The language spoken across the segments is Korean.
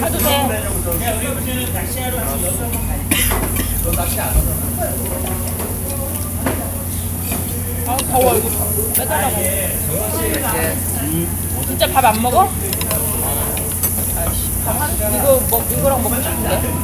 가도 돼. 아 더워 이거 빼달라고. 진짜 밥 안 먹어? 아이씨, 밥 한, 이거 먹 이거랑 먹고 싶은데.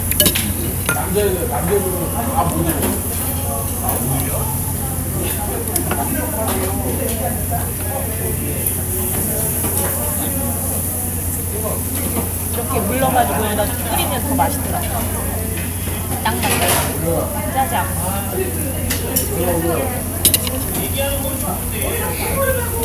렇게 물러가지고 여기다 끓이면 더 맛있더라. 땅땅. 짜장. 샀어.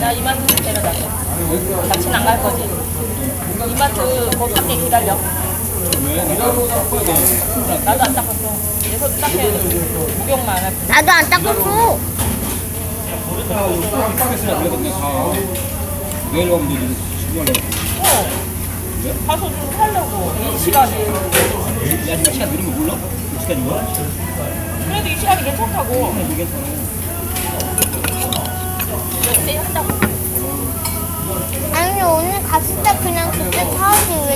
나 이마트 데려다 줘. 같이는 안갈 거지. 이마트 거기 밖에 기다려. 나도 안 닦았어. 내손 닦여야 돼. 목욕만 안 할. 나도 안 닦았어. 내일 가면 되지. 어. 가서 좀 하려고. 이 시간에. 야, 지금 시간 느린 거 몰라? 몇 시간인 거야? 그래도 이 시간이 괜찮다고. 이게 괜찮아. 내 한다고.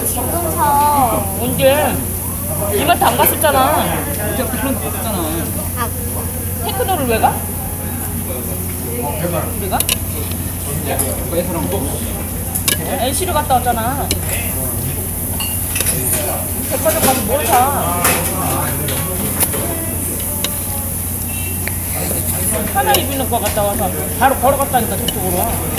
지 지금 사? 언제? 이마트 안 갔었잖아. 어차피 그런 거 없잖아. 아, 테크노를 왜 가? 우리가? 애서랑 뭐? NC를 갔다 왔잖아. 백화점 가서 뭘 사? 하나 입는 거 갔다 와서 바로 걸어갔다니까 저쪽으로.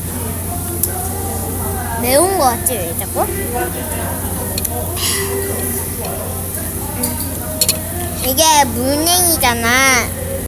매운 거 같지 왜 자꾸? 이게 물냉이잖아.